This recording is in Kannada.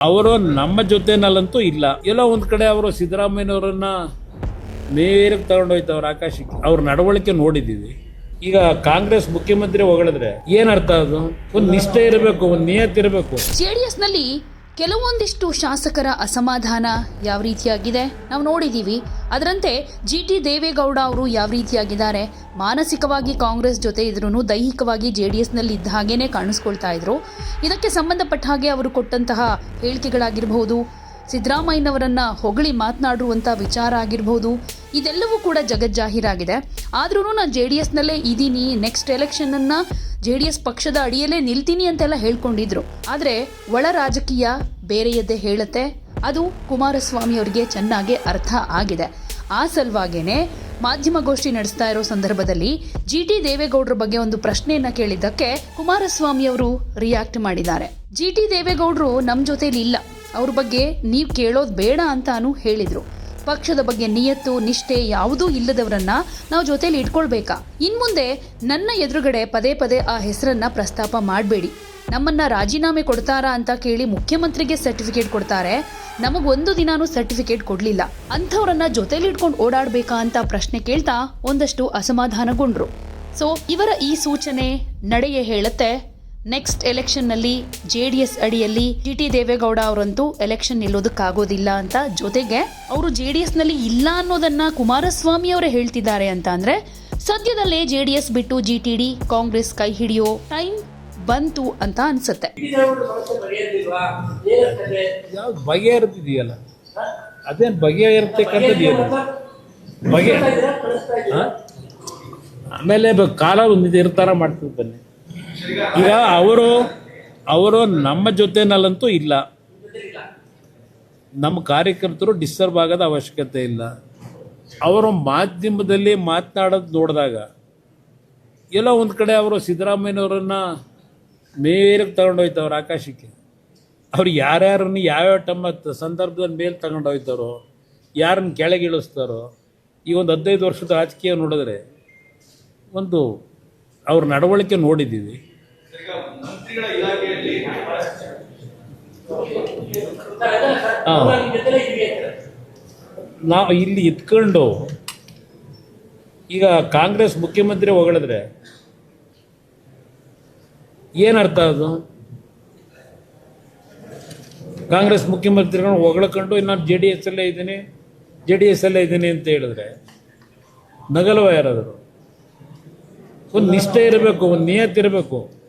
ಅವರು ನಮ್ಮ ಜೊತೆನಲ್ಲಂತೂ ಇಲ್ಲ. ಎಲ್ಲೋ ಒಂದು ಕಡೆ ಅವರು ಸಿದ್ದರಾಮಯ್ಯನವರನ್ನ ನೇರಕ್ಕೆ ತಗೊಂಡೋಯ್ತವ್ರ ಆಕಾಶಕ್ಕೆ. ಅವ್ರ ನಡವಳಿಕೆ ನೋಡಿದ್ದೀವಿ ಈಗ ಕಾಂಗ್ರೆಸ್ ಮುಖ್ಯಮಂತ್ರಿ ಹೊಗಳಿದ್ರೆ ಏನ್ ಅರ್ಥ ಅದು? ಒಂದು ನಿಷ್ಠೆ ಇರಬೇಕು, ಒಂದು ನಿಯತ್ ಇರಬೇಕು ಜೆಡಿಎಸ್ನಲ್ಲಿ ಕೆಲವೊಂದಿಷ್ಟು ಶಾಸಕರ ಅಸಮಾಧಾನ ಯಾವ ರೀತಿಯಾಗಿದೆ? ನಾವು ನೋಡಿದ್ದೀವಿ ಅದರಂತೆ ಜಿ ಟಿ ದೇವೇಗೌಡ ಅವರು ಯಾವ ರೀತಿಯಾಗಿದ್ದಾರೆ? ಮಾನಸಿಕವಾಗಿ ಕಾಂಗ್ರೆಸ್ ಜೊತೆ ಇದ್ರೂ ದೈಹಿಕವಾಗಿ ಜೆ ಡಿ ಎಸ್ನಲ್ಲಿ ಇದ್ದ ಹಾಗೇನೆ ಕಾಣಿಸ್ಕೊಳ್ತಾ ಇದ್ರು. ಇದಕ್ಕೆ ಸಂಬಂಧಪಟ್ಟ ಹಾಗೆ ಅವರು ಕೊಟ್ಟಂತಹ ಹೇಳಿಕೆಗಳಾಗಿರಬಹುದು, ಸಿದ್ದರಾಮಯ್ಯನವರನ್ನು ಹೊಗಳಿ ಮಾತನಾಡುವಂಥ ವಿಚಾರ ಆಗಿರಬಹುದು, ಇದೆಲ್ಲವೂ ಕೂಡ ಜಗಜ್ಜಾಹೀರಾಗಿದೆ. ಆದ್ರೂ ನಾನು ಜೆ ಡಿ ಎಸ್ನಲ್ಲೇ ಇದ್ದೀನಿ ನೆಕ್ಸ್ಟ್ ಎಲೆಕ್ಷನನ್ನು ಜೆ ಡಿ ಎಸ್ ಪಕ್ಷದ ಅಡಿಯಲ್ಲೇ ನಿಲ್ತೀನಿ ಅಂತೆಲ್ಲ ಹೇಳ್ಕೊಂಡಿದ್ರು. ಆದರೆ ಒಳ ರಾಜಕೀಯ ಬೇರೆಯದ್ದೇ ಹೇಳುತ್ತೆ? ಅದು ಕುಮಾರಸ್ವಾಮಿ ಅವರಿಗೆ ಚೆನ್ನಾಗಿ ಅರ್ಥ ಆಗಿದೆ. ಆ ಸಲುವಾಗೇನೆ ಮಾಧ್ಯಮಗೋಷ್ಠಿ ನಡೆಸ್ತಾ ಇರೋ ಸಂದರ್ಭದಲ್ಲಿ ಜಿ ಟಿ ದೇವೇಗೌಡರ ಬಗ್ಗೆ ಒಂದು ಪ್ರಶ್ನೆಯನ್ನ ಕೇಳಿದ್ದಕ್ಕೆ ಕುಮಾರಸ್ವಾಮಿ ಅವರು ರಿಯಾಕ್ಟ್ ಮಾಡಿದ್ದಾರೆ. ಜಿ ಟಿ ದೇವೇಗೌಡರು ನಮ್ಮ ಜೊತೇಲಿ ಇಲ್ಲ. ಅವ್ರ ಬಗ್ಗೆ ನೀವು ಕೇಳೋದು ಬೇಡ ಅಂತಾನು ಹೇಳಿದರು. ಪಕ್ಷದ ಬಗ್ಗೆ ನಿಯತ್ತು, ನಿಷ್ಠೆ ಯಾವುದೂ ಇಲ್ಲದವರನ್ನ ನಾವು ಜೊತೇಲಿ ಇಟ್ಕೊಳ್ಬೇಕಾ? ಇನ್ಮುಂದೆ ನನ್ನ ಎದುರುಗಡೆ ಪದೇ ಪದೇ ಆ ಹೆಸರನ್ನ ಪ್ರಸ್ತಾಪ ಮಾಡಬೇಡಿ. ನಮ್ಮನ್ನ ರಾಜೀನಾಮೆ ಕೊಡ್ತಾರಾ ಅಂತ ಕೇಳಿ ಮುಖ್ಯಮಂತ್ರಿಗೆ ಸರ್ಟಿಫಿಕೇಟ್ ಕೊಡ್ತಾರೆ. ಒಂದು ದಿನಾನೂ ಸರ್ಟಿಫಿಕೇಟ್ ಕೊಡ್ಲಿಲ್ಲ. ಅಂಥವ್ರನ್ನ ಜೊತೆಲಿ ಇಟ್ಕೊಂಡು ಓಡಾಡ್ಬೇಕಾ ಅಂತ ಪ್ರಶ್ನೆ ಕೇಳ್ತಾ ಒಂದಷ್ಟು ಅಸಮಾಧಾನಗೊಂಡ್ರು. ಸೊ ಇವರ ಈ ಸೂಚನೆ ನಡೆಯೇ ಹೇಳುತ್ತೆ. ನೆಕ್ಸ್ಟ್ ಎಲೆಕ್ಷನ್ನಲ್ಲಿ ಜೆ ಡಿ ಎಸ್ ಅಡಿಯಲ್ಲಿ ಟಿ ಟಿ ದೇವೇಗೌಡ ಅವರಂತೂ ಎಲೆಕ್ಷನ್ ನಿಲ್ಲೋದಕ್ಕಾಗೋದಿಲ್ಲ ಅಂತ ಜೊತೆಗೆ ಅವರು ಜೆ ಡಿ ಎಸ್ನಲ್ಲಿ ಇಲ್ಲ ಅನ್ನೋದನ್ನ ಕುಮಾರಸ್ವಾಮಿ ಅವರೇ ಹೇಳ್ತಿದ್ದಾರೆ ಅಂತ ಅಂದ್ರೆ, ಸದ್ಯದಲ್ಲೇ ಜೆ ಡಿ ಎಸ್ ಬಿಟ್ಟು ಜಿ ಟಿ ಡಿ ಕಾಂಗ್ರೆಸ್ ಕೈ ಹಿಡಿಯೋ ಟೈಮ್ ಬಂತು ಅಂತ ಅನ್ಸುತ್ತೆ. ಬಗೆಹರಿದಿದೆಯಲ್ಲ ಅದೇನು ಬಗೆಹರಿರ್ತಕ್ಕಂಥದ್ದು ಬಗೆ? ಆಮೇಲೆ ಕಾಲ ಒಂದು ನಿರ್ಧಾರ ಮಾಡ್ತೀವಿ ಬನ್ನಿ. ಈಗ ಅವರು ಅವರು ನಮ್ಮ ಜೊತೆನಲ್ಲಂತೂ ಇಲ್ಲ. ನಮ್ಮ ಕಾರ್ಯಕರ್ತರು ಡಿಸ್ಟರ್ಬ್ ಆಗೋದ ಅವಶ್ಯಕತೆ ಇಲ್ಲ. ಅವರು ಮಾಧ್ಯಮದಲ್ಲಿ ಮಾತನಾಡೋದು ನೋಡಿದಾಗ, ಎಲ್ಲೋ ಒಂದು ಕಡೆ ಅವರು ಸಿದ್ದರಾಮಯ್ಯನವರನ್ನ ಮೇಲಕ್ಕೆ ತಗೊಂಡೋಯ್ತವ್ರು ಆಕಾಶಕ್ಕೆ. ಅವ್ರು ಯಾರ್ಯಾರನ್ನ ಯಾವ್ಯಾವ ಟಮ್ಮ ಸಂದರ್ಭದಲ್ಲಿ ಮೇಲೆ ತಗೊಂಡೋಯ್ತಾರೋ ಯಾರನ್ನ ಕೆಳಗೆ ಇಳಿಸ್ತಾರೋ, ಈ ಒಂದು ಹದಿನೈದು ವರ್ಷದ ರಾಜಕೀಯ ನೋಡಿದ್ರೆ ಒಂದು ಅವ್ರ ನಡವಳಿಕೆ ನೋಡಿದ್ದೀವಿ. ನಾವು ಇಲ್ಲಿ ಇದ್ಕೊಂಡು ಈಗ ಕಾಂಗ್ರೆಸ್ ಮುಖ್ಯಮಂತ್ರಿ ಹೊಗಳಿದ್ರೆ ಏನರ್ಥ ಅದು? ಕಾಂಗ್ರೆಸ್ ಮುಖ್ಯಮಂತ್ರಿಗಳನ್ನ ಹೊಗಳ್ಕೊಂಡು ನಾನು ಜೆ ಡಿ ಎಸ್ ಅಲ್ಲೇ ಇದ್ದೀನಿ ಜೆ ಡಿ ಎಸ್ ಅಲ್ಲೇ ಇದ್ದೀನಿ ಅಂತ ಹೇಳಿದ್ರೆ ನಗಲವ ಯಾರಾದರು? ಒಂದು ನಿಷ್ಠೆ ಇರಬೇಕು, ಒಂದು ನಿಯತ್ ಇರಬೇಕು